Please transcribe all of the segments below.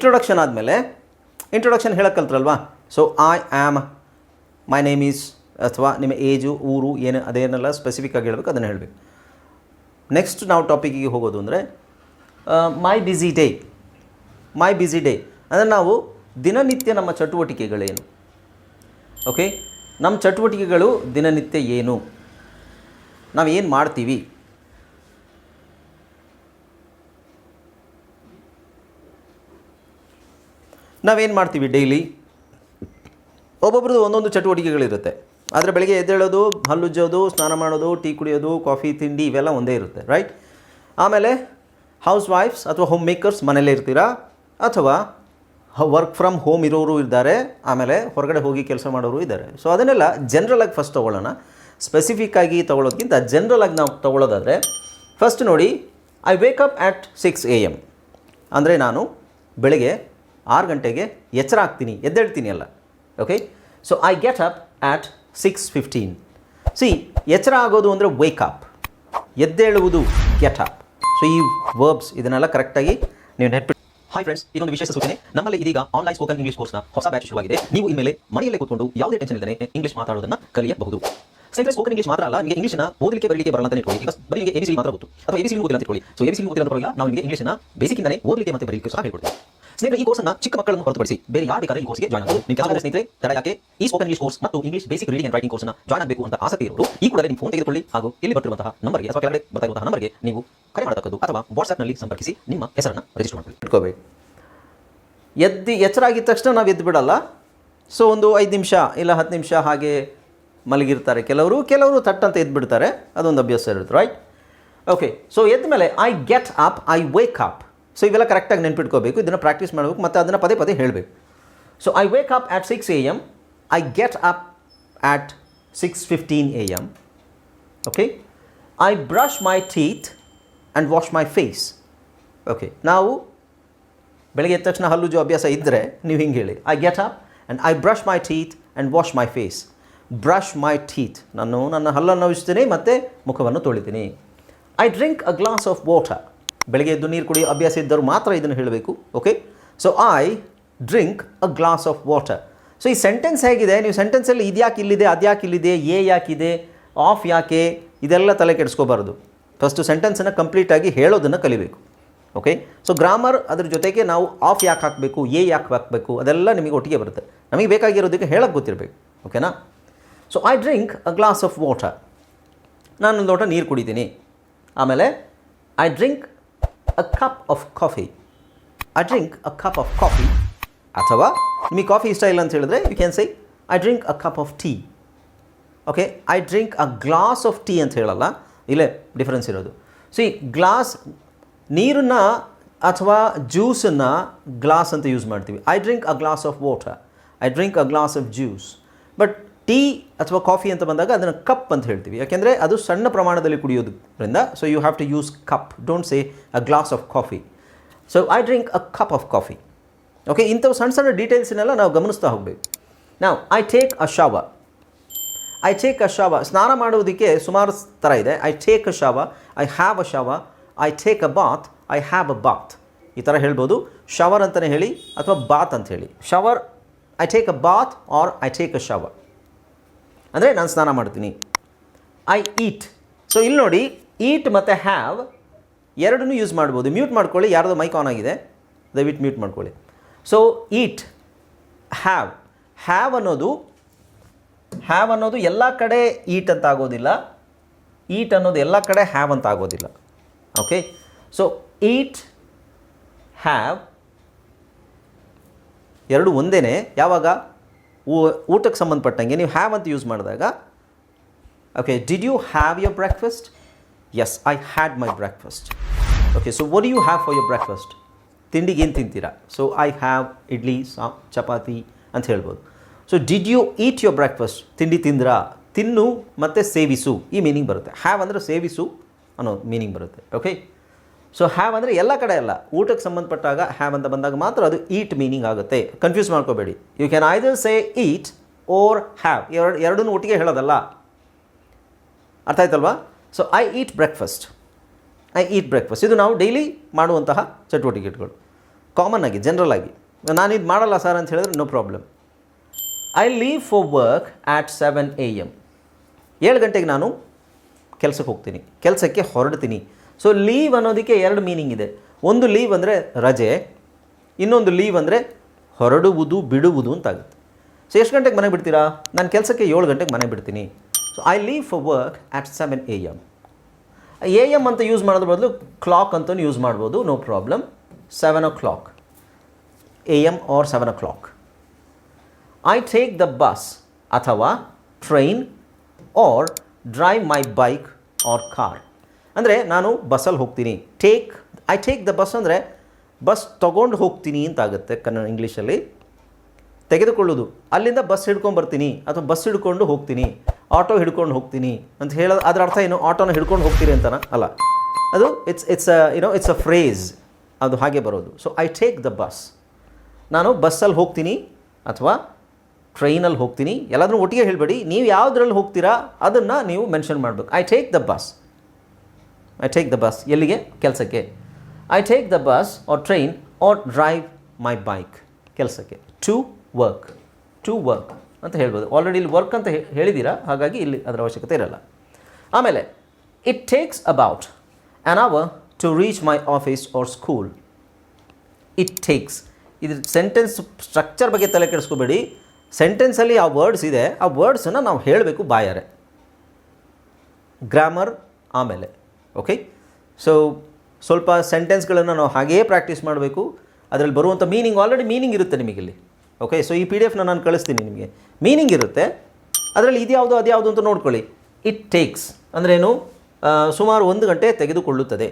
Introduction ಆದಮೇಲೆ introduction ಹೇಳಕ್ಕೆ ಕಲ್ತ್ರಲ್ವಾ? So I am my name is ಅಥವಾ ನಿಮ್ಮ ಏಜು ಊರು, ಏನು, ಅದೇನೆಲ್ಲ ಸ್ಪೆಸಿಫಿಕ್ ಆಗಿ ಹೇಳಬೇಕು, ಅದನ್ನು ಹೇಳಬೇಕು. ನೆಕ್ಸ್ಟ್ ನಾವು ಟಾಪಿಕಿಗೆ ಹೋಗೋದು ಅಂದರೆ my busy day my busy day ಅಂದರೆ ನಾವು ದಿನನಿತ್ಯ ನಮ್ಮ ಚಟುವಟಿಕೆಗಳೇನು? ಓಕೆ ನಮ್ಮ ಚಟುವಟಿಕೆಗಳು ದಿನನಿತ್ಯ ಏನು? ನಾವು ಏನು ಮಾಡ್ತೀವಿ? ನಾವೇನು ಮಾಡ್ತೀವಿ ಡೈಲಿ ಒಬ್ಬೊಬ್ರದ್ದು ಒಂದೊಂದು ಚಟುವಟಿಕೆಗಳಿರುತ್ತೆ. ಆದರೆ ಬೆಳಗ್ಗೆ ಎದ್ದೇಳೋದು ಹಲ್ಲುಜ್ಜೋದು ಸ್ನಾನ ಮಾಡೋದು, ಟೀ ಕುಡಿಯೋದು, ಕಾಫಿ, ತಿಂಡಿ ಇವೆಲ್ಲ ಒಂದೇ ಇರುತ್ತೆ ರೈಟ್ ಆಮೇಲೆ ಹೌಸ್ ವೈಫ್ಸ್ ಅಥವಾ ಹೋಮ್ ಮೇಕರ್ಸ್ ಮನೇಲೇ ಇರ್ತೀರಾ? ಅಥವಾ ವರ್ಕ್ ಫ್ರಮ್ ಹೋಮ್ ಇರೋರು ಇದ್ದಾರೆ, ಆಮೇಲೆ ಹೊರಗಡೆ ಹೋಗಿ ಕೆಲಸ ಮಾಡೋರು ಇದ್ದಾರೆ. ಸೊ ಅದನ್ನೆಲ್ಲ ಜನ್ರಲಾಗಿ ಫಸ್ಟ್ ತೊಗೊಳ್ಳೋಣ. ಸ್ಪೆಸಿಫಿಕ್ ಆಗಿ ತೊಗೊಳೋದಕ್ಕಿಂತ ಜನರಲ್ ಆಗಿ ನಾವು ತೊಗೊಳ್ಳೋದಾದರೆ ಫಸ್ಟ್ ನೋಡಿ I wake up at six A M ಅಂದರೆ ನಾನು ಬೆಳಗ್ಗೆ ಆರು ಗಂಟೆಗೆ ಎಚ್ಚರ ಆಗ್ತೀನಿ, ಎದ್ದೇಳ್ತೀನಿ ಅಲ್ಲ. Okay so I get up at six fifteen C ಎಚ್ಚರ ಆಗೋದು ಅಂದರೆ ವೇಕಪ್ ಎದ್ದೇಳುವುದು ಗೆಟ್ ಅಪ್ ಸೊ ಈ ವರ್ಬ್ಸ್ ಇದನ್ನೆಲ್ಲ ಕರೆಕ್ಟಾಗಿ ನೀವು ನೆಟ್ಬಿಟ್ಟು ಹಾಯ್ ಫ್ರೆಂಡ್ಸ್ ಇದೊಂದು ವಿಶೇಷ ಸೂಚನೆ. ನಮ್ಮಲ್ಲಿ ಇದೀಗ ಆನ್ಲೈನ್ ಸ್ಪೋಕನ್ ಇಂಗ್ಲಿಷ್ ಕೋರ್ಸ್ನ ಹೊಸ ಬ್ಯಾಚ್ ಶುರುವಾಗಿದೆ ನೀವು ಇನ್ಮೇಲೆ ಮನೆಯಲ್ಲೇ ಕೂತ್ಕೊಂಡು ಯಾವುದೇ ಟೆನ್ಷನ್ ಇಲ್ಲದೆ ಇಂಗ್ಲಿಷ್ ಮಾತಾಡೋದನ್ನ ಕಲಿಯಬಹುದು. ಸ್ನೇಹಿತರೆ ಸ್ಪೋಕನ್ ಇಂಗ್ಲಿಷ್ ಮಾತ್ರ ಅಲ್ಲ, ನಿಮಗೆ ಇಂಗ್ಲಿಷ್ನ ಓದಲಿಕ್ಕೆ ಬರಲಿಕ್ಕೆ ಬರಲ್ಲ ಅಂತ ಇಟ್ಕೊಳ್ಳಿ. ಈಗ ಬರೀ ಎಬಿಸಿ ಮಾತ್ರ ಗೊತ್ತು. ಅಥವಾ ಎಬಿಸಿ ಓದಿಲ್ಲ ಅಂತ ಇಟ್ಕೊಳ್ಳಿ. ಸೊ ಎಬಿಸಿ ಓದಿಲ್ಲ ಅಂತ ನಾವು ನಿಮಗೆ ಇಂಗ್ಲಿಷ್ನ ಬೇಸಿಕ್ಕಿಂದಲೇ ಓದಲಿಕ್ಕೆ ಮತ್ತೆ ಬರಲಿಕ್ಕೆ ಸಹ ಹೇಳ್ಕೊಡ್ತೀವಿ. ಸ್ನೇಹಿತರೆ, ಈ ಕೋರ್ಸ್ನ ಚಿಕ್ಕ ಮಕ್ಕಳನ್ನು ಹೊರತುಪಡಿಸಿ ಬೇರೆ ಯಾರು ಬೇಕಾದ್ರೆ ಈ ಕೋರ್ಸ್ಗೆ ಜಾಯ್ನ್ ಆಗಬಹುದು ನಿಮ್ಮ ಕೆಲವು ಸ್ನೇಹಿತರೆ, ತಡ ಯಾಕೆ? ಈ ಸ್ಪೋಕನ್ ಇಂಗ್ಲಿಷ್ ಕೋರ್ಸ್ ಮತ್ತು English basic reading and writing ಕೋರ್ಸ್ನ ಜಾಯ್ನ್ ಆಗಬೇಕು ಅಂತ ಆಸಕ್ತಿ ಇರೋರು, ಈ ಕೂಡಲೇ ನಿಮ್ಮ ಫೋನ್ ತೆಗೆದುಕೊಳ್ಳಿ. ಹಾಗೂ ಇಲ್ಲಿ ಬರ್ತಿರುವಂತಹ ನಂಬರ್ಗೆ ಅಥವಾ ಕೆಳಗಡೆ ಬರ್ತಾ ಇರುವಂತಹ ನಂಬರ್ಗೆ ನೀವು ಕರೆ ಮಾಡತಕ್ಕದ್ದು ಅಥವಾ ವಾಟ್ಸ್ಆಪ್ನಲ್ಲಿ ಸಂಪರ್ಕಿಸಿ ನಿಮ್ಮ ಹೆಸರನ್ನು ರಿಜಿಸ್ಟರ್ ಮಾಡಿಕೊಳ್ಳಿ. ಇಟ್ಕೋಬೇಕು. ಎದ್ದು ಎಚ್ಚರ ಆಗಿದ ತಕ್ಷಣ ನಾವು ಎದ್ದು ಬಿಡಲ್ಲ. ಸೊ ಒಂದು ಐದು ನಿಮಿಷ ಇಲ್ಲ ಹತ್ತು ನಿಮಿಷ ಹಾಗೆ ಮಲಗಿರ್ತಾರೆ ಕೆಲವರು. ಕೆಲವರು ತಟ್ಟಂತ ಎದ್ದು ಬಿಡ್ತಾರೆ. ಅದೊಂದು ಅಭ್ಯಾಸ ಇರುತ್ತೆ ರೈಟ್ ಓಕೆ ಸೊ ಎದ್ದ ಮೇಲೆ I get up I wake up so ಇವೆಲ್ಲ ಕರೆಕ್ಟಾಗಿ ನೆನ್ಪಿಟ್ಕೋಬೇಕು, ಇದನ್ನು ಪ್ರಾಕ್ಟೀಸ್ ಮಾಡಬೇಕು, ಮತ್ತು ಅದನ್ನು ಪದೇ ಪದೇ ಹೇಳಬೇಕು. So I wake up at six A M I get up at six fifteen A M okay I brush my teeth and wash my face okay ನಾವು ಬೆಳಗ್ಗೆ ಎದ್ದ ತಕ್ಷಣ ಹಲ್ಲುಜು ಅಭ್ಯಾಸ ಇದ್ದರೆ ನೀವು ಹಿಂಗೆ ಹೇಳಿ. I get up and I brush my teeth and wash my face brush my teeth ನಾನು ನನ್ನ ಹಲ್ಲನ್ನು ಉಜ್ತೀನಿ, ಮತ್ತು ಮುಖವನ್ನು ತೊಳಿತೀನಿ. I drink a glass of water ಬೆಳಗ್ಗೆ ಎದ್ದು ನೀರು ಕುಡಿಯೋ ಅಭ್ಯಾಸ ಇದ್ದವರು ಮಾತ್ರ ಇದನ್ನು ಹೇಳಬೇಕು okay so I drink a glass of water so ಈ ಸೆಂಟೆನ್ಸ್ ಹೇಗಿದೆ? ನೀವು ಸೆಂಟೆನ್ಸಲ್ಲಿ ಇದ್ಯಾಕೆ ಇಲ್ಲಿದೆ, ಅದ್ಯಾಕೆ ಇಲ್ಲಿದೆ, ಎ ಯಾಕಿದೆ, ಆಫ್ ಯಾಕೆ, ಇದೆಲ್ಲ ತಲೆ ಕೆಡಿಸ್ಕೋಬಾರ್ದು. ಫಸ್ಟು ಸೆಂಟೆನ್ಸನ್ನು ಕಂಪ್ಲೀಟಾಗಿ ಹೇಳೋದನ್ನು ಕಲಿಬೇಕು ಓಕೆ ಸೊ ಗ್ರಾಮರ್ ಅದ್ರ ಜೊತೆಗೆ ನಾವು ಆಫ್ ಯಾಕೆ ಹಾಕಬೇಕು, ಎ ಯಾಕೆ ಹಾಕಬೇಕು, ಅದೆಲ್ಲ ನಿಮಗೆ ಒಟ್ಟಿಗೆ ಬರುತ್ತೆ. ನಮಗೆ ಬೇಕಾಗಿರೋದಕ್ಕೆ ಹೇಳಕ್ಕೆ ಗೊತ್ತಿರಬೇಕು ಓಕೆನಾ so I drink a glass of water ನಾನೊಂದು ಲೋಟ ನೀರು ಕುಡಿತೀನಿ. ಆಮೇಲೆ I drink a cup of coffee I drink a cup of coffee ಅಥವಾ ನಿಮಗೆ ಕಾಫಿ ಇಷ್ಟ ಇಲ್ಲ ಅಂತ ಹೇಳಿದ್ರೆ you can say I drink a cup of tea okay I drink a glass of tea ಅಂತ ಹೇಳಲ್ಲ. ಇಲ್ಲೇ ಡಿಫರೆನ್ಸ್ ಇರೋದು. ಸಿ ಗ್ಲಾಸ್ ನೀರನ್ನು ಅಥವಾ ಜ್ಯೂಸನ್ನು ಗ್ಲಾಸ್ ಅಂತ ಯೂಸ್ ಮಾಡ್ತೀವಿ. I drink a glass of water I drink a glass of juice but tea ಅಥವಾ ಕಾಫಿ ಅಂತ ಬಂದಾಗ ಅದನ್ನು ಕಪ್ ಅಂತ ಹೇಳ್ತೀವಿ. ಯಾಕೆಂದರೆ ಅದು ಸಣ್ಣ ಪ್ರಮಾಣದಲ್ಲಿ ಕುಡಿಯೋದ್ರಿಂದ so you have to use cup don't say a glass of coffee so I drink a cup of coffee okay ಇಂಥವು ಸಣ್ಣ ಸಣ್ಣ ಡೀಟೇಲ್ಸ್ನೆಲ್ಲ ನಾವು ಗಮನಿಸ್ತಾ ಹೋಗಬೇಕು. ನಾವು I take a shower I take ಅ ಶವ ಸ್ನಾನ ಮಾಡೋದಕ್ಕೆ ಸುಮಾರು ಥರ ಇದೆ. I take a shower I have a shower I take a bath I have a bath ಈ ಥರ ಹೇಳ್ಬೋದು. ಶವರ್ ಅಂತಲೇ ಹೇಳಿ ಅಥವಾ ಬಾತ್ ಅಂತ ಹೇಳಿ. Shower I take a bath or I take a shower ಅಂದರೆ ನಾನು ಸ್ನಾನ ಮಾಡ್ತೀನಿ. ಐ ಈಟ್ ಸೊ ಇಲ್ಲಿ ನೋಡಿ ಈಟ್ ಮತ್ತು ಹ್ಯಾವ್ ಎರಡನ್ನೂ ಯೂಸ್ ಮಾಡ್ಬೋದು. ಮ್ಯೂಟ್ ಮಾಡ್ಕೊಳ್ಳಿ, ಯಾರ್ದು ಮೈಕ್ ಆನ್ ಆಗಿದೆ. ದಯವಿಟ್ಟು ಮ್ಯೂಟ್ ಮಾಡ್ಕೊಳ್ಳಿ. ಸೊ ಈಟ್ ಹ್ಯಾವ್ ಹ್ಯಾವ್ ಅನ್ನೋದು ಹ್ಯಾವ್ ಅನ್ನೋದು ಎಲ್ಲ ಕಡೆ ಈಟ್ ಅಂತ ಆಗೋದಿಲ್ಲ. ಈಟ್ ಅನ್ನೋದು ಎಲ್ಲ ಕಡೆ ಹ್ಯಾವ್ ಅಂತ ಆಗೋದಿಲ್ಲ. ಓಕೆ ಸೊ ಈಟ್ ಹ್ಯಾವ್ ಎರಡು ಒಂದೇ ಯಾವಾಗ? ಊಟಕ್ಕೆ ಸಂಬಂಧಪಟ್ಟಂಗೆ ನೀವು ಹ್ಯಾವ್ ಅಂತ ಯೂಸ್ ಮಾಡಿದಾಗ okay did you have your breakfast yes I had my breakfast okay so what you have for your breakfast ತಿಂಡಿಗೆ ಏನು ತಿಂತೀರಾ? ಸೊ ಐ ಹ್ಯಾವ್ ಇಡ್ಲಿ, ಸಾ, ಚಪಾತಿ ಅಂತ ಹೇಳ್ಬೋದು. So did you eat your breakfast ತಿಂಡಿ ತಿಂದ್ರಾ? ತಿನ್ನು, ಮತ್ತು ಸೇವಿಸು. ಈ ಮೀನಿಂಗ್ ಬರುತ್ತೆ. ಹ್ಯಾವ್ ಅಂದರೆ ಸೇವಿಸು ಅನ್ನೋ ಮೀನಿಂಗ್ ಬರುತ್ತೆ. ಓಕೆ ಸೊ ಹ್ಯಾವ್ ಅಂದರೆ ಎಲ್ಲ ಕಡೆ ಅಲ್ಲ. ಊಟಕ್ಕೆ ಸಂಬಂಧಪಟ್ಟಾಗ ಹ್ಯಾವ್ ಅಂತ ಬಂದಾಗ ಮಾತ್ರ ಅದು ಈಟ್ ಮೀನಿಂಗ್ ಆಗುತ್ತೆ. ಕನ್ಫ್ಯೂಸ್ ಮಾಡ್ಕೋಬೇಡಿ. You can either say eat or have ಎರಡು, ಎರಡನ್ನೂ ಒಟ್ಟಿಗೆ ಹೇಳೋದಲ್ಲ. ಅರ್ಥ ಆಯ್ತಲ್ವಾ? So I eat breakfast I eat breakfast ಇದು ನಾವು ಡೈಲಿ ಮಾಡುವಂತಹ ಚಟುವಟಿಕೆಗಳು. ಕಾಮನ್ ಆಗಿ ಜನರಲ್ ಆಗಿ. ನಾನು ಇದು ಮಾಡಲ್ಲ ಸರ್ ಅಂತ ಹೇಳಿದ್ರೆ no problem I leave for work at seven A M ಏಳು ಗಂಟೆಗೆ ನಾನು ಕೆಲಸಕ್ಕೆ ಹೋಗ್ತೀನಿ. ಕೆಲಸಕ್ಕೆ ಹೊರಡ್ತೀನಿ. ಸೊ ಲೀವ್ ಅನ್ನೋದಕ್ಕೆ ಎರಡು ಮೀನಿಂಗ್ ಇದೆ. ಒಂದು ಲೀವ್ ಅಂದರೆ ರಜೆ, ಇನ್ನೊಂದು ಲೀವ್ ಅಂದರೆ ಹೊರಡುವುದು, ಬಿಡುವುದು ಅಂತಾಗುತ್ತೆ. ಸೊ ಎಷ್ಟು ಗಂಟೆಗೆ ಮನೆ ಬಿಡ್ತೀರಾ? ನಾನು ಕೆಲಸಕ್ಕೆ ಏಳು ಗಂಟೆಗೆ ಮನೆ ಬಿಡ್ತೀನಿ. So I leave for work at seven A M A M ಅಂತ ಯೂಸ್ ಮಾಡೋದ್ರ ಬದಲು ಕ್ಲಾಕ್ ಅಂತಲೂ ಯೂಸ್ ಮಾಡ್ಬೋದು no problem seven o'clock A M or seven o'clock I take the bus ಅಥವಾ train or drive my bike or car ಅಂದರೆ ನಾನು ಬಸ್ಸಲ್ಲಿ ಹೋಗ್ತೀನಿ. Take I take the bus ಅಂದರೆ ಬಸ್ ತೊಗೊಂಡು ಹೋಗ್ತೀನಿ ಅಂತ ಆಗುತ್ತೆ ಕನ್ನಡ ಇಂಗ್ಲೀಷಲ್ಲಿ. ತೆಗೆದುಕೊಳ್ಳೋದು. ಅಲ್ಲಿಂದ ಬಸ್ ಹಿಡ್ಕೊಂಡು ಬರ್ತೀನಿ ಅಥವಾ ಬಸ್ ಹಿಡ್ಕೊಂಡು ಹೋಗ್ತೀನಿ. ಆಟೋ ಹಿಡ್ಕೊಂಡು ಹೋಗ್ತೀನಿ ಅಂತ ಹೇಳೋದು ಅದರ ಅರ್ಥ ಏನು? ಆಟೋನ ಹಿಡ್ಕೊಂಡು ಹೋಗ್ತೀರಿ ಅಂತನ? ಅಲ್ಲ. ಅದು it's it's you know it's a phrase ಅದು ಹಾಗೆ ಬರೋದು. So I take the bus ನಾನು ಬಸ್ಸಲ್ಲಿ ಹೋಗ್ತೀನಿ ಅಥವಾ ಟ್ರೈನಲ್ಲಿ ಹೋಗ್ತೀನಿ. ಎಲ್ಲಾದರೂ ಒಟ್ಟಿಗೆ ಹೇಳಬೇಡಿ. ನೀವು ಯಾವುದ್ರಲ್ಲಿ ಹೋಗ್ತೀರಾ ಅದನ್ನು ನೀವು ಮೆನ್ಷನ್ ಮಾಡಬೇಕು. I take the bus I take the bus ಎಲ್ಲಿಗೆ? ಕೆಲಸಕ್ಕೆ. I take the bus or train or drive my bike ಕೆಲಸಕ್ಕೆ. ಟು ವರ್ಕ್ ಟು ವರ್ಕ್ ಅಂತ ಹೇಳ್ಬೋದು. ಆಲ್ರೆಡಿ ಇಲ್ಲಿ ವರ್ಕ್ ಅಂತ ಹೇಳಿದ್ದೀರಾ? ಹಾಗಾಗಿ ಇಲ್ಲಿ ಅದರ ಅವಶ್ಯಕತೆ ಇರಲ್ಲ. ಆಮೇಲೆ it takes about an hour to reach my office or school it takes ಇದ್ರ ಸೆಂಟೆನ್ಸ್ ಸ್ಟ್ರಕ್ಚರ್ ಬಗ್ಗೆ ತಲೆ ಕೆಡಿಸ್ಕೋಬೇಡಿ. ಸೆಂಟೆನ್ಸಲ್ಲಿ ಆ ವರ್ಡ್ಸ್ ಇದೆ. ಆ ವರ್ಡ್ಸನ್ನು ನಾವು ಹೇಳಬೇಕು ಬಾಯಾರೆ. ಗ್ರಾಮರ್ ಆಮೇಲೆ. ಓಕೆ ಸೊ ಸ್ವಲ್ಪ ಸೆಂಟೆನ್ಸ್ಗಳನ್ನು ನಾವು ಹಾಗೇ ಪ್ರಾಕ್ಟೀಸ್ ಮಾಡಬೇಕು. ಅದರಲ್ಲಿ ಬರುವಂಥ ಮೀನಿಂಗ್ ಆಲ್ರೆಡಿ ಮೀನಿಂಗ್ ಇರುತ್ತೆ ನಿಮಗಿಲ್ಲಿ ಓಕೆ ಸೊ ಈ ಪಿ ಡಿ ಎಫ್ನ ನಾನು ಕಳಿಸ್ತೀನಿ ನಿಮಗೆ. ಮೀನಿಂಗ್ ಇರುತ್ತೆ. ಅದರಲ್ಲಿ ಇದ್ಯಾವುದು, ಅದ್ಯಾವುದು ಅಂತ ನೋಡ್ಕೊಳ್ಳಿ. ಇಟ್ ಟೇಕ್ಸ್ ಅಂದ್ರೇನು? ಸುಮಾರು ಒಂದು ಗಂಟೆ ತೆಗೆದುಕೊಳ್ಳುತ್ತದೆ.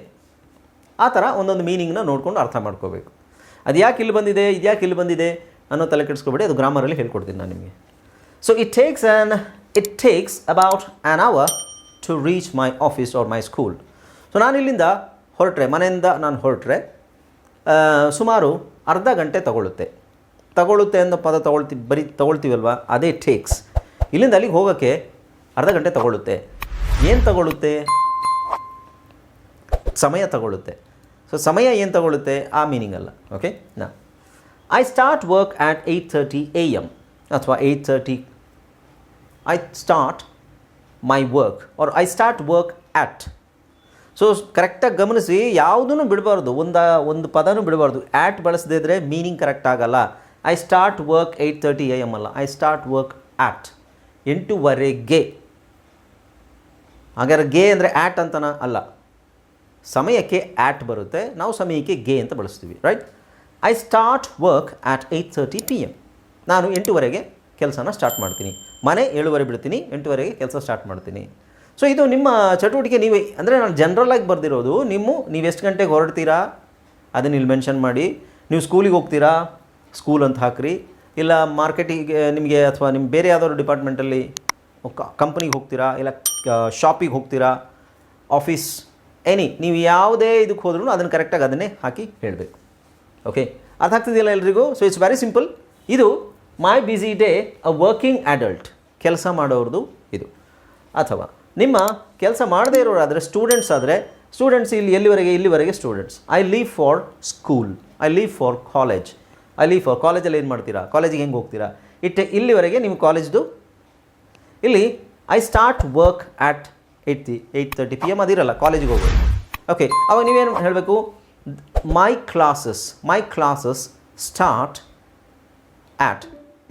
ಆ ಥರ ಒಂದೊಂದು ಮೀನಿಂಗ್ನ ನೋಡ್ಕೊಂಡು ಅರ್ಥ ಮಾಡ್ಕೋಬೇಕು. ಅದು ಯಾಕೆ ಇಲ್ಲಿ ಬಂದಿದೆ? ಇದು ಯಾಕೆ ಇಲ್ಲಿ ಬಂದಿದೆ? ಅನ್ನೋ ತಲೆ ಕೆಡಿಸ್ಕೊಬೇಡಿ. ಅದು ಗ್ರಾಮರಲ್ಲಿ ಹೇಳ್ಕೊಡ್ತೀನಿ ನಾನು ನಿಮಗೆ. So it takes an it takes about an hour to reach my office or my school so ನಾನು ಇಲ್ಲಿಂದ ಹೊರಟ್ರೆ, ಮನೆಯಿಂದ ನಾನು ಹೊರಟ್ರೆ ಸುಮಾರು ಅರ್ಧ ಗಂಟೆ ತಗೊಳ್ಳುತ್ತೆ ತಗೊಳ್ಳುತ್ತೆ ಅನ್ನೋ ಪದ ತಗೊಳ್ತಿ, ಬರಿ ತಗೊಳ್ತೀವಲ್ವ? ಅದೇ ಟೇಕ್ಸ್ ಇಲ್ಲಿಂದ ಅಲ್ಲಿಗೆ ಹೋಗೋಕ್ಕೆ ಅರ್ಧ ಗಂಟೆ ತಗೊಳ್ಳುತ್ತೆ ಏನು ತಗೊಳ್ಳುತ್ತೆ ಸಮಯ ತಗೊಳ್ಳುತ್ತೆ ಸೊ ಸಮಯ ಏನು ತಗೊಳ್ಳುತ್ತೆ ಆ ಮೀನಿಂಗ್ ಅಲ್ಲ. ಓಕೆ ನಾ I start work at eight thirty A M ಅಥವಾ eight thirty I start my work or I start work at so ಕರೆಕ್ಟಾಗಿ ಗಮನಿಸಿ ಯಾವುದೂ ಬಿಡಬಾರ್ದು, ಒಂದು ಒಂದು ಪದನೂ ಬಿಡಬಾರ್ದು. ಆ್ಯಟ್ ಬಳಸದೇ ಇದ್ದರೆ ಮೀನಿಂಗ್ ಕರೆಕ್ಟ್ ಆಗಲ್ಲ. I start work eight thirty A M ಅಲ್ಲ. ಐ ಸ್ಟಾರ್ಟ್ ವರ್ಕ್ ಆ್ಯಟ್ ಎಂಟುವರೆಗೆ. ಹಾಗಾದ್ರೆ ಗೆ ಅಂದರೆ ಆ್ಯಟ್ ಅಂತನ? ಅಲ್ಲ. ಸಮಯಕ್ಕೆ ಆ್ಯಟ್ ಬರುತ್ತೆ. ನಾವು ಸಮಯಕ್ಕೆ ಗೆ ಅಂತ ಬಳಸ್ತೀವಿ right I start work at eight thirty P M ನಾನು ಎಂಟುವರೆಗೆ ಕೆಲಸನ ಸ್ಟಾರ್ಟ್ ಮಾಡ್ತೀನಿ. ಮನೆ ಏಳುವರೆ ಬಿಡ್ತೀನಿ, ಎಂಟುವರೆಗೆ ಕೆಲಸ ಸ್ಟಾರ್ಟ್ ಮಾಡ್ತೀನಿ. ಸೊ ಇದು ನಿಮ್ಮ ಚಟುವಟಿಕೆ ನೀವು, ಅಂದರೆ ನಾನು ಜನ್ರಲಾಗಿ ಬರೆದಿರೋದು, ನಿಮ್ಮ, ನೀವು ಎಷ್ಟು ಗಂಟೆಗೆ ಹೊರಡ್ತೀರಾ? ಅದನ್ನ ಇಲ್ಲಿ ಮೆನ್ಷನ್ ಮಾಡಿ. ನೀವು ಸ್ಕೂಲಿಗೆ ಹೋಗ್ತೀರಾ? ಸ್ಕೂಲ್ ಅಂತ ಹಾಕ್ರಿ. ಇಲ್ಲ ಮಾರ್ಕೆಟಿಗೆ ನಿಮಗೆ ಅಥವಾ ನಿಮ್ಮ ಬೇರೆ ಯಾವುದಾದ್ರು ಡಿಪಾರ್ಟ್ಮೆಂಟಲ್ಲಿ ಕಂಪ್ನಿಗೆ ಹೋಗ್ತೀರಾ? ಇಲ್ಲ ಶಾಪಿಗೆ ಹೋಗ್ತೀರಾ? ಆಫೀಸ್ ಎನಿ ನೀವು ಯಾವುದೇ ಇದಕ್ಕೆ ಹೋದ್ರೂ ಅದನ್ನು ಕರೆಕ್ಟಾಗಿ ಅದನ್ನೇ ಹಾಕಿ ಹೇಳಬೇಕು. ಓಕೆ ಅರ್ಥ ಆಗ್ತಿದೆಯಲ್ಲ ಎಲ್ರಿಗೂ? ಸೊ ಇಟ್ಸ್ ವೆರಿ ಸಿಂಪಲ್ ಇದು my busy day a working adult ಕೆಲಸ ಮಾಡೋರ್ದು ಇದು. ಅಥವಾ ನಿಮ್ಮ ಕೆಲಸ ಮಾಡದೇ ಇರೋರಾದರೆ ಸ್ಟೂಡೆಂಟ್ಸ್ ಆದರೆ ಸ್ಟೂಡೆಂಟ್ಸ್ ಇಲ್ಲಿ ಎಲ್ಲಿವರೆಗೆ, ಇಲ್ಲಿವರೆಗೆ students I leave for school I leave for college I leave for ಕಾಲೇಜಲ್ಲಿ ಏನು ಮಾಡ್ತೀರಾ? ಕಾಲೇಜಿಗೆ ಹೆಂಗೆ ಹೋಗ್ತೀರಾ? ಇಟ್ ಇಲ್ಲಿವರೆಗೆ ನಿಮ್ಮ ಕಾಲೇಜ್ದು? ಇಲ್ಲಿ I start work at eight ತಿ ಏಯ್ಟ್ ತರ್ಟಿ ಪಿ ಎಂ ಅದಿರಲ್ಲ ಕಾಲೇಜಿಗೆ ಹೋಗೋದು. ಓಕೆ ಅವಾಗ ನೀವೇನು ಹೇಳಬೇಕು? My classes my classes start at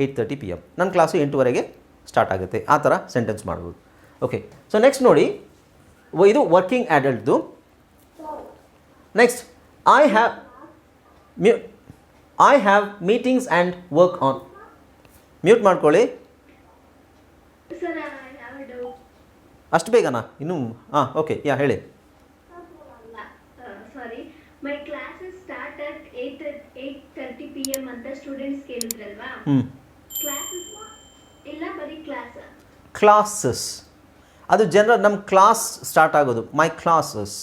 eight thirty P M ನನ್ನ ಕ್ಲಾಸು ಎಂಟುವರೆಗೆ ಸ್ಟಾರ್ಟ್ ಆಗುತ್ತೆ. ಆ ಥರ ಸೆಂಟೆನ್ಸ್ ಮಾಡ್ಬೋದು. ಓಕೆ ಸೊ ನೆಕ್ಸ್ಟ್ ನೋಡಿ ಇದು ವರ್ಕಿಂಗ್ ಅಡಲ್ಟ್ದು next I have mu I have meetings and work on mute ಮಾಡ್ಕೊಳ್ಳಿ. ಅಷ್ಟು ಬೇಗನಾ? ಇನ್ನೂ ಹಾಂ ಓಕೆ ಯಾ ಹೇಳಿ. Uh, sorry. My classes start at 8 eight thirty p.m. ಅಂತ ಸ್ಟೂಡೆಂಟ್ಸ್ ಕೇಳಿದ್ರಲ್ವಾ? ಹ್ಞೂ ಕ್ಲಾಸಸ್ ಇಲ್ಲ ಬರೀ ಕ್ಲಾಸ್ ಕ್ಲಾಸಸ್ ಅದು ಜನರ ನಮ್ಮ ಕ್ಲಾಸ್ ಸ್ಟಾರ್ಟ್ ಆಗೋದು. ಮೈ ಕ್ಲಾಸಸ್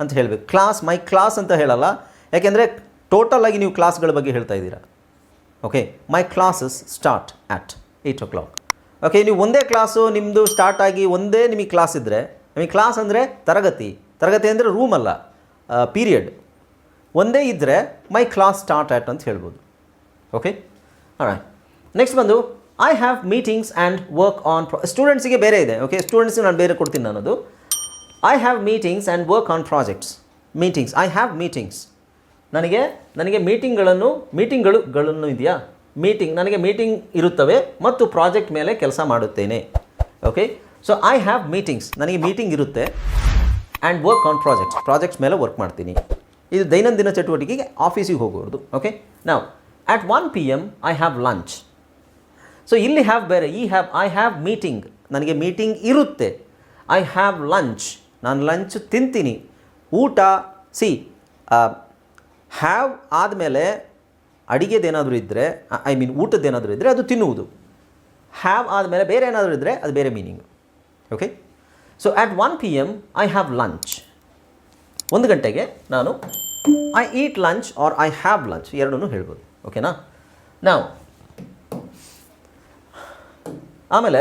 ಅಂತ ಹೇಳಬೇಕು. ಕ್ಲಾಸ್ ಮೈ ಕ್ಲಾಸ್ ಅಂತ ಹೇಳಲ್ಲ. ಯಾಕೆಂದರೆ ಟೋಟಲ್ ಆಗಿ ನೀವು ಕ್ಲಾಸ್ಗಳ ಬಗ್ಗೆ ಹೇಳ್ತಾ ಇದ್ದೀರಾ. Okay my classes start at eight o'clock okay ನೀವು ಒಂದೇ ಕ್ಲಾಸು ನಿಮ್ಮದು ಸ್ಟಾರ್ಟ್ ಆಗಿ ಒಂದೇ ನಿಮಗೆ ಕ್ಲಾಸ್ ಇದ್ದರೆ ನಿಮಗೆ ಕ್ಲಾಸ್ ಅಂದರೆ ತರಗತಿ. ತರಗತಿ ಅಂದರೆ ರೂಮ್ ಅಲ್ಲ. ಪೀರಿಯಡ್ ಒಂದೇ ಇದ್ದರೆ ಮೈ ಕ್ಲಾಸ್ ಸ್ಟಾರ್ಟ್ ಆ್ಯಟ್ ಅಂತ ಹೇಳ್ಬೋದು. ಓಕೆ ನೆಕ್ಸ್ಟ್ ಬಂದು I have meetings and work on ಸ್ಟೂಡೆಂಟ್ಸಿಗೆ ಬೇರೆ ಇದೆ ಓಕೆ ಸ್ಟೂಡೆಂಟ್ಸಿಗೆ ನಾನು ಬೇರೆ ಕೊಡ್ತೀನಿ ನಾನದು. I have meetings and work on projects meetings I have meetings ನನಗೆ ನನಗೆ ಮೀಟಿಂಗ್ಗಳನ್ನು ಮೀಟಿಂಗ್ಗಳು ಗಳನ್ನು ಇದೆಯಾ? ಮೀಟಿಂಗ್ ನನಗೆ ಮೀಟಿಂಗ್ ಇರುತ್ತವೆ ಮತ್ತು ಪ್ರಾಜೆಕ್ಟ್ ಮೇಲೆ ಕೆಲಸ ಮಾಡುತ್ತೇನೆ okay so I have meetings ನನಗೆ ಮೀಟಿಂಗ್ ಇರುತ್ತೆ and work on projects projects ಮೇಲೆ ವರ್ಕ್ ಮಾಡ್ತೀನಿ. ಇದು ದೈನಂದಿನ ಚಟುವಟಿಕೆಗೆ ಆಫೀಸಿಗೆ ಹೋಗೋದು ಓಕೆ ನಾವು at one P M I have lunch so ಇಲ್ಲಿ ಹ್ಯಾವ್ ಬೇರೆ, ಈ ಹ್ಯಾವ್ ಐ ಹ್ಯಾವ್ ಮೀಟಿಂಗ್ ನನಗೆ ಮೀಟಿಂಗ್ ಇರುತ್ತೆ. ಐ ಹ್ಯಾವ್ ಲಂಚ್ ನಾನು ಲಂಚ್ ತಿಂತೀನಿ. ಊಟ ಸಿ ಹ್ಯಾವ್ ಆದಮೇಲೆ ಅಡಿಗೆದೇನಾದರೂ ಇದ್ದರೆ ಐ ಮೀನ್ ಊಟದ್ದೇನಾದರೂ ಇದ್ದರೆ ಅದು ತಿನ್ನುವುದು. ಹ್ಯಾವ್ ಆದಮೇಲೆ ಬೇರೆ ಏನಾದರೂ ಇದ್ದರೆ ಅದು ಬೇರೆ meaning okay so at one P M I have lunch ಒಂದು ಗಂಟೆಗೆ ನಾನು I eat lunch or I have lunch ಎರಡನ್ನೂ ಹೇಳ್ಬೋದು. ಓಕೆನಾ ನಾವು ಆಮೇಲೆ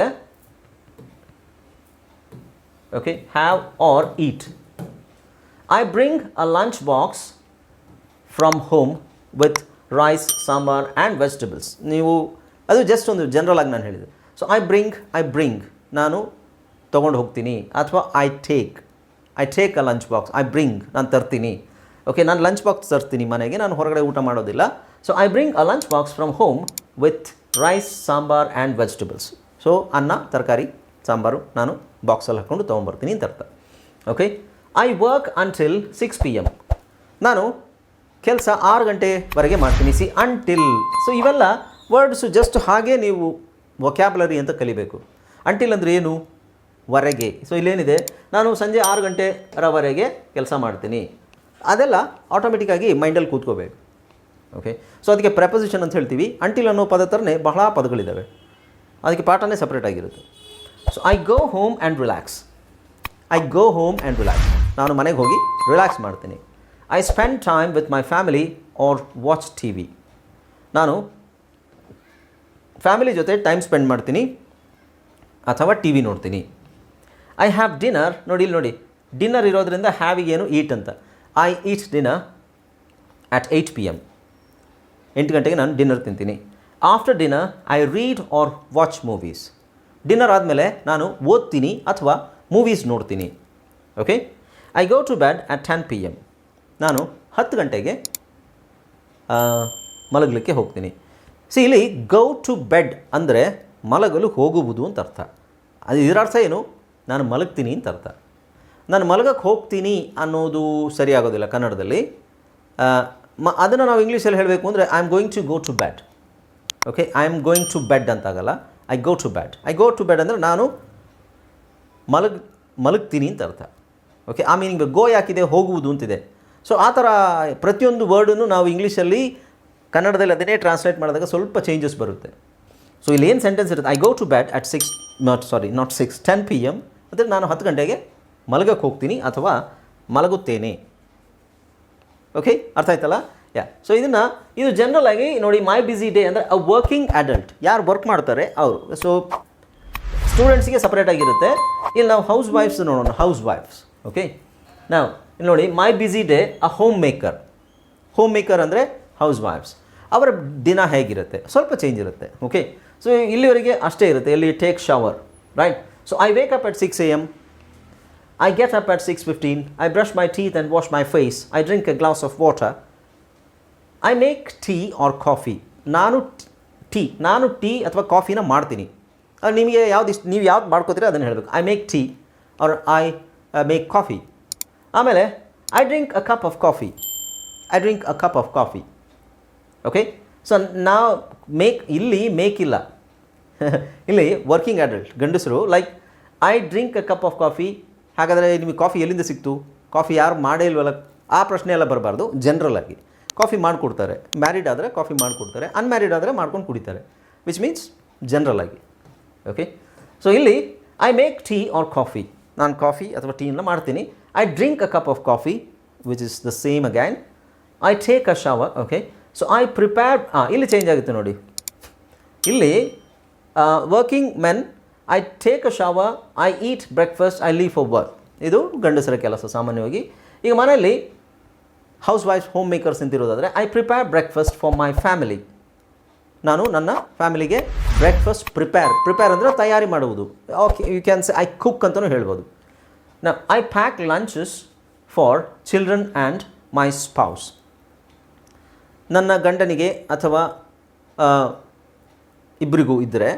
okay have or eat I bring a lunch box from home with rice sambar and vegetables ನೀವು, ಅದು ಜಸ್ಟ್ ಒಂದು ಜನರಲ್ ಆಗಿ ನಾನು ಹೇಳಿದೆ so I bring I bring ನಾನು ತೊಗೊಂಡು ಹೋಗ್ತೀನಿ. ಅಥವಾ I take I take a lunch box I bring ನಾನು ತರ್ತೀನಿ. ಓಕೆ ನಾನು ಲಂಚ್ ಬಾಕ್ಸ್ ತರ್ತೀನಿ ಮನೆಗೆ. ನಾನು ಹೊರಗಡೆ ಊಟ ಮಾಡೋದಿಲ್ಲ. So I bring a lunch box from home with rice sambar and vegetables so ಅನ್ನ, ತರಕಾರಿ, ಸಾಂಬಾರು ನಾನು ಬಾಕ್ಸಲ್ಲಿ ಹಾಕ್ಕೊಂಡು ತೊಗೊಂಬರ್ತೀನಿ ಅಂತ ಅರ್ಥ. Okay I work until six P M ನಾನು ಕೆಲಸ ಆರು ಗಂಟೆವರೆಗೆ ಮಾಡ್ತೀನಿ. ಸಿ ಅಂಟಿಲ್ ಸೊ ಇವೆಲ್ಲ ವರ್ಡ್ಸು ಜಸ್ಟ್ ಹಾಗೆ ನೀವು ವೊಕ್ಯಾಬ್ಲರಿ ಅಂತ ಕಲಿಬೇಕು. ಅಂಟಿಲ್ ಅಂದರೆ ಏನು? ವರೆಗೆ. ಸೊ ಇಲ್ಲೇನಿದೆ? ನಾನು ಸಂಜೆ ಆರು ಗಂಟೆರವರೆಗೆ ಕೆಲಸ ಮಾಡ್ತೀನಿ. ಅದೆಲ್ಲ ಆಟೋಮೆಟಿಕ್ಕಾಗಿ ಮೈಂಡಲ್ಲಿ ಕೂತ್ಕೋಬೇಕು. ಓಕೆ ಸೊ ಅದಕ್ಕೆ ಪ್ರೆಪೊಸಿಷನ್ ಅಂತ ಹೇಳ್ತೀವಿ. ಅಂಟಿಲ್ ಅನ್ನೋ ಪದ ಥರನೇ ಬಹಳ ಪದಗಳಿದ್ದಾವೆ ಅದಕ್ಕೆ ಪಾಠನೇ ಸಪ್ರೇಟ್ ಆಗಿರುತ್ತೆ. So I go home and relax I go home and relax ನಾನು ಮನೆಗೆ ಹೋಗಿ ರಿಲ್ಯಾಕ್ಸ್ ಮಾಡ್ತೀನಿ. I spend time with my family or watch T V ನಾನು ಫ್ಯಾಮಿಲಿ ಜೊತೆ ಟೈಮ್ ಸ್ಪೆಂಡ್ ಮಾಡ್ತೀನಿ ಅಥವಾ ಟಿ ವಿ ನೋಡ್ತೀನಿ. ಐ ಹ್ಯಾವ್ ಡಿನ್ನರ್ ನೋಡಿ, ಇಲ್ಲಿ ನೋಡಿ. ಡಿನ್ನರ್ ಇರೋದ್ರಿಂದ ಹ್ಯಾವಿಗೇನು ಈಟ್ ಅಂತ. I eat dinner at eight P M ಎಂಟು ಗಂಟೆಗೆ ನಾನು ಡಿನ್ನರ್ ತಿಂತೀನಿ. After dinner I read or watch movies dinner ಆದಮೇಲೆ ನಾನು ಓದ್ತೀನಿ ಅಥವಾ ಮೂವೀಸ್ ನೋಡ್ತೀನಿ. Okay I go to bed at ten P M ನಾನು ಹತ್ತು ಗಂಟೆಗೆ ಮಲಗಲಿಕ್ಕೆ ಹೋಗ್ತೀನಿ. ಸಿ ಇಲ್ಲಿ ಗೋ ಟು ಬೆಡ್ ಅಂದರೆ ಮಲಗಲು ಹೋಗುವುದು ಅಂತ ಅರ್ಥ. ಅದು ಇದರ ಅರ್ಥ ಏನು? ನಾನು ಮಲಗ್ತೀನಿ ಅಂತ ಅರ್ಥ. ನಾನು ಮಲಗಕ್ಕೆ ಹೋಗ್ತೀನಿ ಅನ್ನೋದು ಸರಿಯಾಗೋದಿಲ್ಲ ಕನ್ನಡದಲ್ಲಿ. ಮ, ಅದನ್ನು ನಾವು ಇಂಗ್ಲೀಷಲ್ಲಿ ಹೇಳಬೇಕು ಅಂದರೆ I am going to go to bed okay I am going to bed ಅಂತಾಗಲ್ಲ. I go to bed I go to bed ಅಂದರೆ ನಾನು ಮಲಗ್, ಮಲಗ್ತೀನಿ ಅಂತ ಅರ್ಥ. ಓಕೆ ಆ ಮೀನಿಂಗ್ ಗೋ ಯಾಕಿದೆ? ಹೋಗುವುದು ಅಂತಿದೆ. ಸೊ ಆ ಥರ ಪ್ರತಿಯೊಂದು ವರ್ಡನ್ನು ನಾವು ಇಂಗ್ಲೀಷಲ್ಲಿ ಕನ್ನಡದಲ್ಲಿ ಅದನ್ನೇ ಟ್ರಾನ್ಸ್ಲೇಟ್ ಮಾಡಿದಾಗ ಸ್ವಲ್ಪ ಚೇಂಜಸ್ ಬರುತ್ತೆ. ಸೊ ಇಲ್ಲಿ ಏನು ಸೆಂಟೆನ್ಸ್ ಇರುತ್ತೆ? I go to bed at six not sorry not six ten P M ಅಂದರೆ ನಾನು ಹತ್ತು ಗಂಟೆಗೆ ಮಲಗಕ್ಕೆ ಹೋಗ್ತೀನಿ ಅಥವಾ ಮಲಗುತ್ತೇನೆ. ಓಕೆ ಅರ್ಥ ಆಯ್ತಲ್ಲ? ಯಾ ಸೊ ಇದನ್ನು ಇದು ಜನರಲ್ ಆಗಿ ನೋಡಿ ಮೈ ಬಿಸಿ ಡೇ ಅಂದರೆ ಅ ವರ್ಕಿಂಗ್ ಅಡಲ್ಟ್ ಯಾರು ವರ್ಕ್ ಮಾಡ್ತಾರೆ? ಅವರು. ಸೊ ಸ್ಟೂಡೆಂಟ್ಸ್ಗೆ ಸಪ್ರೇಟ್ ಆಗಿರುತ್ತೆ. ಇಲ್ಲಿ ನಾವು ಹೌಸ್ ವೈಫ್ಸ್ ನೋಡೋಣ. ಹೌಸ್ ವೈಫ್ಸ್ ಓಕೆ ನಾವು ನೋಡಿ my busy day a homemaker homemaker ಅಂದರೆ ಹೌಸ್ ವೈಫ್ಸ್ ಅವರ ದಿನ ಹೇಗಿರುತ್ತೆ? ಸ್ವಲ್ಪ ಚೇಂಜ್ ಇರುತ್ತೆ. ಓಕೆ ಸೊ ಇಲ್ಲಿವರೆಗೆ ಅಷ್ಟೇ ಇರುತ್ತೆ. ಇಲ್ಲಿ take shower right so I wake up at six A M I get up at 6:15. I brush my teeth and wash my face. I drink a glass of water. I make tea or coffee ನಾನು tea ನಾನು tea ಅಥವಾ ಕಾಫಿನ ಮಾಡ್ತೀನಿ. ನಿಮಗೆ ಯಾವ್ದು ಇಷ್ಟ ನೀವು ಯಾವ್ದು ಮಾಡ್ಕೋತೀರ ಅದನ್ನು ಹೇಳಬೇಕು. I make tea or I make coffee ಆಮೇಲೆ I drink a cup of coffee I drink a cup of coffee okay so ನಾವು ಮೇಕ್ ಇಲ್ಲಿ ಮೇಕ್ ಇಲ್ಲ. ಇಲ್ಲಿ ವರ್ಕಿಂಗ್ ಅಡಲ್ಟ್ ಗಂಡಸರು like I drink a cup of coffee ಹಾಗಾದರೆ ನಿಮಗೆ coffee ಎಲ್ಲಿಂದ ಸಿಕ್ತು? ಕಾಫಿ ಯಾರು ಮಾಡೇ ಇಲ್ವಲ್ಲ? ಆ ಪ್ರಶ್ನೆ ಎಲ್ಲ ಬರಬಾರ್ದು ಜನರಲ್ ಆಗಿ. ಕಾಫಿ ಮಾಡಿಕೊಡ್ತಾರೆ. ಮ್ಯಾರಿಡ್ ಆದರೆ ಕಾಫಿ ಮಾಡಿಕೊಡ್ತಾರೆ. ಅನ್ಮ್ಯಾರಿಡ್ ಆದರೆ ಮಾಡ್ಕೊಂಡು ಕುಡಿತಾರೆ. ವಿಚ್ ಮೀನ್ಸ್ ಜನರಲ್ ಆಗಿ. ಓಕೆ ಸೊ ಇಲ್ಲಿ I make tea or coffee ನಾನು ಕಾಫಿ ಅಥವಾ ಟೀನ ಮಾಡ್ತೀನಿ. I drink a cup of coffee which is the same again I take a shower okay so I prepare ಇಲ್ಲಿ ಚೇಂಜ್ ಆಗುತ್ತೆ ನೋಡಿ. ಇಲ್ಲಿ working men I take a shower I eat breakfast I leave for work ಇದು ಗಂಡಸರ ಕೆಲಸ ಸಾಮಾನ್ಯವಾಗಿ. ಈಗ ಮನೆಯಲ್ಲಿ housewife homemakers ಅಂತಿರೋದಾದರೆ I prepare breakfast for my family ನಾನು ನನ್ನ ಫ್ಯಾಮಿಲಿಗೆ ಬ್ರೇಕ್ಫಾಸ್ಟ್ ಪ್ರಿಪೇರ್ ಪ್ರಿಪೇರ್ ಅಂದರೆ ತಯಾರಿ ಮಾಡುವುದು. Okay you can say I cook ಅಂತಲೂ ಹೇಳ್ಬೋದು. ನಾ I pack lunches for children and my spouse ನನ್ನ ಗಂಡನಿಗೆ ಅಥವಾ ಇಬ್ಬರಿಗೂ ಇದ್ದರೆ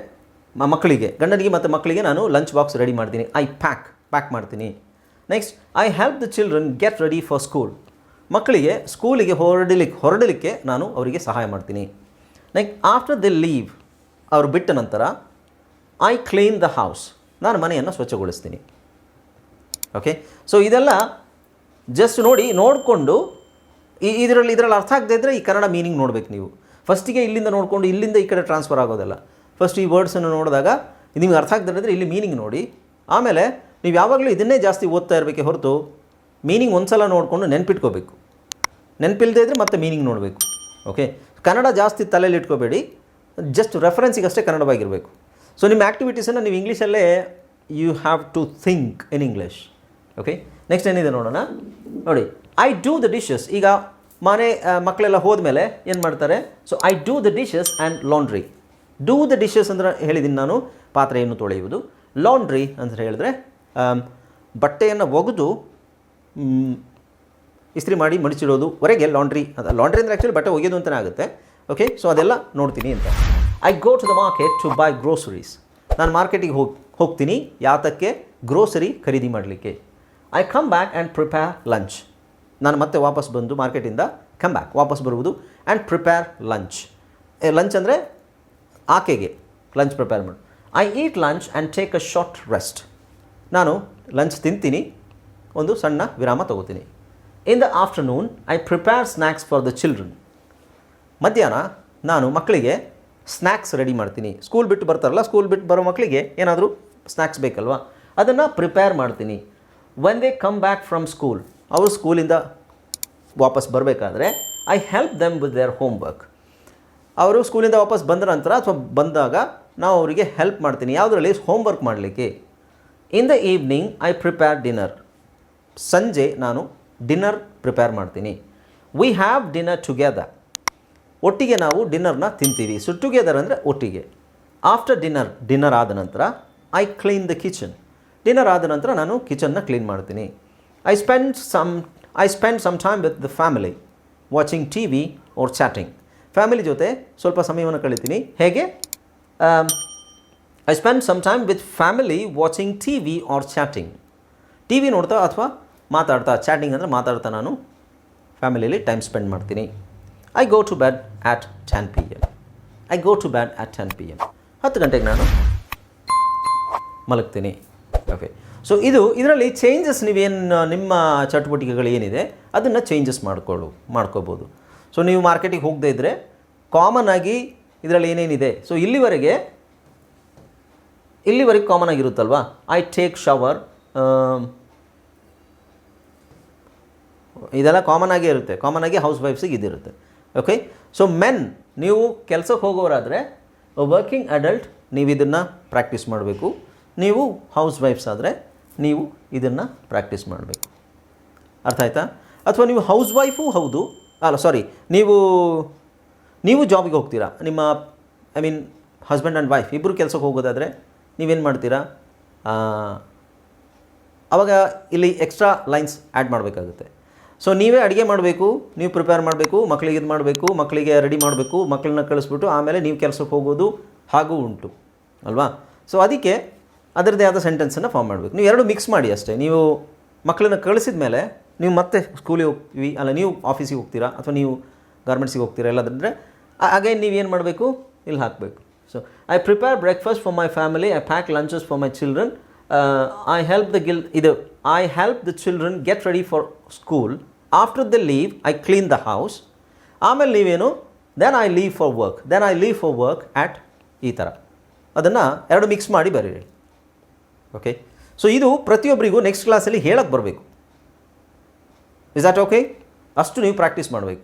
ಮಕ್ಕಳಿಗೆ, ಗಂಡನಿಗೆ ಮತ್ತು ಮಕ್ಕಳಿಗೆ ನಾನು ಲಂಚ್ ಬಾಕ್ಸ್ ರೆಡಿ ಮಾಡ್ತೀನಿ. ಐ ಪ್ಯಾಕ್ ಪ್ಯಾಕ್ ಮಾಡ್ತೀನಿ. Next I help the children get ready for school ಮಕ್ಕಳಿಗೆ ಸ್ಕೂಲಿಗೆ ಹೊರಡಲಿಕ್ಕೆ ಹೊರಡಲಿಕ್ಕೆ ನಾನು ಅವರಿಗೆ ಸಹಾಯ ಮಾಡ್ತೀನಿ. ಲೈಕ್ ಆಫ್ಟರ್ ದ ಲೀವ್ ಅವರು ಬಿಟ್ಟ ನಂತರ ಐ ಕ್ಲೀನ್ ದ ಹೌಸ್ ನಾನು ಮನೆಯನ್ನು ಸ್ವಚ್ಛಗೊಳಿಸ್ತೀನಿ. ಓಕೆ ಸೊ ಇದೆಲ್ಲ ಜಸ್ಟ್ ನೋಡಿ, ನೋಡಿಕೊಂಡು, ಈ, ಇದರಲ್ಲಿ ಇದರಲ್ಲಿ ಅರ್ಥ ಆಗದೆ ಇದ್ದರೆ ಈ ಕನ್ನಡ ಮೀನಿಂಗ್ ನೋಡಬೇಕು ನೀವು. ಫಸ್ಟಿಗೆ ಇಲ್ಲಿಂದ ನೋಡಿಕೊಂಡು, ಇಲ್ಲಿಂದ ಈ ಕಡೆ ಟ್ರಾನ್ಸ್ಫರ್ ಆಗೋದಲ್ಲ. ಫಸ್ಟ್ ಈ ವರ್ಡ್ಸನ್ನು ನೋಡಿದಾಗ ನಿಮಗೆ ಅರ್ಥ ಆಗದೆ ಇದ್ದರೆ ಇಲ್ಲಿ ಮೀನಿಂಗ್ ನೋಡಿ. ಆಮೇಲೆ ನೀವು ಯಾವಾಗಲೂ ಇದನ್ನೇ ಜಾಸ್ತಿ ಓದ್ತಾ ಇರಬೇಕೆ ಹೊರತು ಮೀನಿಂಗ್ ಒಂದು ಸಲ ನೋಡಿಕೊಂಡು ನೆನ್ಪಿಟ್ಕೋಬೇಕು. ನೆನಪಿಲ್ಲದೆ ಇದ್ದರೆ ಮತ್ತೆ ಮೀನಿಂಗ್ ನೋಡಬೇಕು ಓಕೆ ಕನ್ನಡ ಜಾಸ್ತಿ ತಲೆಯಲ್ಲಿ ಇಟ್ಕೋಬೇಡಿ ಜಸ್ಟ್ ರೆಫರೆನ್ಸಿಗಷ್ಟೇ ಕನ್ನಡವಾಗಿರಬೇಕು. ಸೊ ನಿಮ್ಮ ಆ್ಯಕ್ಟಿವಿಟೀಸನ್ನು ನೀವು ಇಂಗ್ಲೀಷಲ್ಲೇ you have to think in English okay next ಏನಿದೆ ನೋಡೋಣ? ನೋಡಿ ಐ ಡೂ ದ ಡಿಶಸ್ ಈಗ ಮನೆ ಮಕ್ಕಳೆಲ್ಲ ಹೋದ್ಮೇಲೆ ಏನು ಮಾಡ್ತಾರೆ? So I do the dishes and laundry do the dishes ಅಂದ್ರೆ ಹೇಳಿದ್ದೀನಿ ನಾನು, ಪಾತ್ರೆಯನ್ನು ತೊಳೆಯುವುದು. ಲಾಂಡ್ರಿ ಅಂತ ಹೇಳಿದ್ರೆ ಬಟ್ಟೆಯನ್ನು ಒಗೆದು ಇಸ್ತ್ರಿ ಮಾಡಿ ಮಡಿಚಿಡೋದು, ಹೊರಗೆ ಲಾಂಡ್ರಿ ಅದು ಲಾಂಡ್ರಿ ಅಂದರೆ ಆ್ಯಕ್ಚುಲಿ ಬಟ್ಟೆ ಒಗೆಯೋದು ಅಂತಲೇ ಆಗುತ್ತೆ. ಓಕೆ ಸೊ ಅದೆಲ್ಲ ನೋಡ್ತೀನಿ ಅಂತ. I go to the market to buy groceries ನಾನು ಮಾರ್ಕೆಟಿಗೆ ಹೋಗಿ, ಹೋಗ್ತೀನಿ, ಯಾತಕ್ಕೆ ಗ್ರೋಸರಿ ಖರೀದಿ ಮಾಡಲಿಕ್ಕೆ. I come back and prepare lunch ನಾನು ಮತ್ತೆ ವಾಪಸ್ ಬಂದು ಮಾರ್ಕೆಟಿಂದ ಕಮ್ ಬ್ಯಾಕ್ ವಾಪಸ್ ಬರುವುದು ಆ್ಯಂಡ್ ಪ್ರಿಪೇರ್ ಲಂಚ್ ಲಂಚ್ ಅಂದರೆ ಆಕೆಗೆ ಲಂಚ್ ಪ್ರಿಪೇರ್ ಮಾಡು. I eat lunch and take a short rest ನಾನು ಲಂಚ್ ತಿಂತೀನಿ, ಒಂದು ಸಣ್ಣ ವಿರಾಮ ತಗೋತೀನಿ. In the afternoon I prepare snacks for the children ಮಧ್ಯಾಹ್ನ, ನಾನು ಮಕ್ಕಳಿಗೆ ಸ್ನ್ಯಾಕ್ಸ್ ರೆಡಿ ಮಾಡ್ತೀನಿ. ಸ್ಕೂಲ್ ಬಿಟ್ಟು ಬರ್ತಾರಲ್ಲ ಸ್ಕೂಲ್ ಬಿಟ್ಟು ಬರೋ ಮಕ್ಕಳಿಗೆ ಏನಾದರೂ ಸ್ನ್ಯಾಕ್ಸ್ ಬೇಕಲ್ವಾ? ಅದನ್ನು ಪ್ರಿಪೇರ್ ಮಾಡ್ತೀನಿ. When they come back from school ಅವರು ಸ್ಕೂಲಿಂದ ವಾಪಸ್ ಬರಬೇಕಾದ್ರೆ I help them with their homework ಅವರು ಸ್ಕೂಲಿಂದ ವಾಪಸ್ ಬಂದ ನಂತರ ಅಥವಾ ಬಂದಾಗ ನಾವು ಅವರಿಗೆ ಹೆಲ್ಪ್ ಮಾಡ್ತೀನಿ. ಯಾವುದರಲ್ಲಿ? ಹೋಮ್ವರ್ಕ್ ಮಾಡಲಿಕ್ಕೆ. In the evening I prepare dinner ಸಂಜೆ ನಾನು ಡಿನ್ನರ್ ಪ್ರಿಪೇರ್ ಮಾಡ್ತೀನಿ. ವಿ ಹ್ಯಾವ್ ಡಿನ್ನರ್ ಟುಗೆದರ್ ಒಟ್ಟಿಗೆ ನಾವು ಡಿನ್ನರ್ನ ತಿಂತೀವಿ. ಸೊ ಟುಗೆದರ್ ಅಂದರೆ ಒಟ್ಟಿಗೆ. ಆಫ್ಟರ್ ಡಿನ್ನರ್ ಡಿನ್ನರ್ ಆದ ನಂತರ I clean the kitchen dinner ಆದ ನಂತರ ನಾನು ಕಿಚನ್ನ ಕ್ಲೀನ್ ಮಾಡ್ತೀನಿ. I spend some I spend some time with the family watching T V or chatting family ಜೊತೆ ಸ್ವಲ್ಪ ಸಮಯವನ್ನು ಕಳಿತೀನಿ. ಹೇಗೆ? I spend some time with family watching T V or chatting T V ನೋಡ್ತಾ ಅಥವಾ ಮಾತಾಡ್ತಾ ಚಾಟಿಂಗ್ ಅಂದರೆ ಮಾತಾಡ್ತಾ ನಾನು ಫ್ಯಾಮಿಲಿಯಲ್ಲಿ ಟೈಮ್ ಸ್ಪೆಂಡ್ ಮಾಡ್ತೀನಿ. I go to bed at ten P M I go to bed at ten P M ಹತ್ತು ಗಂಟೆಗೆ ನಾನು ಮಲಗ್ತೀನಿ. ಓಕೆ ಸೊ ಇದು ಇದರಲ್ಲಿ ಚೇಂಜಸ್ ನೀವೇನು, ನಿಮ್ಮ ಚಟುವಟಿಕೆಗಳು ಏನಿದೆ, ಅದನ್ನು ಚೇಂಜಸ್ ಮಾಡಿಕೊಳ್ಳು, ಮಾಡ್ಕೋಬೋದು. ಸೊ ನೀವು ಮಾರ್ಕೆಟಿಗೆ ಹೋಗದೇ ಇದ್ದರೆ ಕಾಮನ್ ಆಗಿ ಇದರಲ್ಲಿ ಏನೇನಿದೆ? ಸೊ ಇಲ್ಲಿವರೆಗೆ ಇಲ್ಲಿವರೆಗೆ ಕಾಮನ್ ಆಗಿರುತ್ತಲ್ವಾ? ಐ ಟೇಕ್ ಶವರ್ ಇದೆಲ್ಲ ಕಾಮನ್ ಆಗೇ ಇರುತ್ತೆ. ಕಾಮನ್ ಆಗಿ ಹೌಸ್ ವೈಫ್ಸಿಗೆ ಇದಿರುತ್ತೆ. ಓಕೆ ಸೊ ಮೆನ್ ನೀವು ಕೆಲಸಕ್ಕೆ ಹೋಗೋರಾದರೆ ವರ್ಕಿಂಗ್ ಅಡಲ್ಟ್ ನೀವು ಇದನ್ನು ಪ್ರಾಕ್ಟೀಸ್ ಮಾಡಬೇಕು. ನೀವು ಹೌಸ್ ವೈಫ್ಸ್ ಆದರೆ, ನೀವು ಇದನ್ನು ಪ್ರಾಕ್ಟೀಸ್ ಮಾಡಬೇಕು. ಅರ್ಥ ಆಯ್ತಾ? ಅಥವಾ ನೀವು ಹೌಸ್ ವೈಫು ಹೌದು. ಅಲ್ಲ ಸಾರಿ ನೀವು ನೀವು ಜಾಬಿಗೆ ಹೋಗ್ತೀರಾ? ನಿಮ್ಮ I mean husband and wife ಇಬ್ಬರು ಕೆಲಸಕ್ಕೆ ಹೋಗೋದಾದರೆ, ನೀವೇನು ಮಾಡ್ತೀರಾ? ಆವಾಗ ಇಲ್ಲಿ ಎಕ್ಸ್ಟ್ರಾ ಲೈನ್ಸ್ ಆ್ಯಡ್ ಮಾಡಬೇಕಾಗುತ್ತೆ. ಸೊ ನೀವೇ ಅಡುಗೆ ಮಾಡಬೇಕು, ನೀವು ಪ್ರಿಪೇರ್ ಮಾಡಬೇಕು ಮಕ್ಕಳಿಗೆ ಇದು ಮಾಡಬೇಕು ಮಕ್ಕಳಿಗೆ ರೆಡಿ ಮಾಡಬೇಕು ಮಕ್ಕಳನ್ನ ಕಳಿಸ್ಬಿಟ್ಟು ಆಮೇಲೆ ನೀವು ಕೆಲಸಕ್ಕೆ ಹೋಗೋದು ಹಾಗೂ ಉಂಟು, ಅಲ್ವಾ? ಸೊ ಅದಕ್ಕೆ ಅದರದ್ದೇ ಆದ ಸೆಂಟೆನ್ಸನ್ನು ಫಾರ್ಮ್ ಮಾಡಬೇಕು. ನೀವು ಎರಡು ಮಿಕ್ಸ್ ಮಾಡಿ ಅಷ್ಟೇ. ನೀವು ಮಕ್ಕಳನ್ನ ಕಳಿಸಿದ ಮೇಲೆ ನೀವು ಮತ್ತೆ ಸ್ಕೂಲಿಗೆ ಹೋಗ್ತೀವಿ, ಅಲ್ಲ ನೀವು ಆಫೀಸಿಗೆ ಹೋಗ್ತೀರಾ ಅಥವಾ ನೀವು ಗಾರ್ಮೆಂಟ್ಸಿಗೆ ಹೋಗ್ತೀರಾ ಇಲ್ಲದಂದರೆ ಅಗೈನ್ ಏನು ಮಾಡಬೇಕು? ಇಲ್ಲಿ ಹಾಕಬೇಕು. So I prepare breakfast for my family I pack lunches for my children I help the Gill ಇದು I help the children get ready for school after the leave I clean the house ಆಮೇಲೆ ನೀವೇನು? Then I leave for work then I leave for work at ಈ ಥರ ಅದನ್ನು ಎರಡು mix ಮಾಡಿ ಬರೀರಿ. Okay so ಇದು ಪ್ರತಿಯೊಬ್ಬರಿಗೂ ನೆಕ್ಸ್ಟ್ ಕ್ಲಾಸಲ್ಲಿ ಹೇಳಕ್ಕೆ ಬರಬೇಕು. ಇಸ್ ಆಟ್ ಓಕೆ ಅಷ್ಟು ನೀವು ಪ್ರಾಕ್ಟೀಸ್ ಮಾಡಬೇಕು.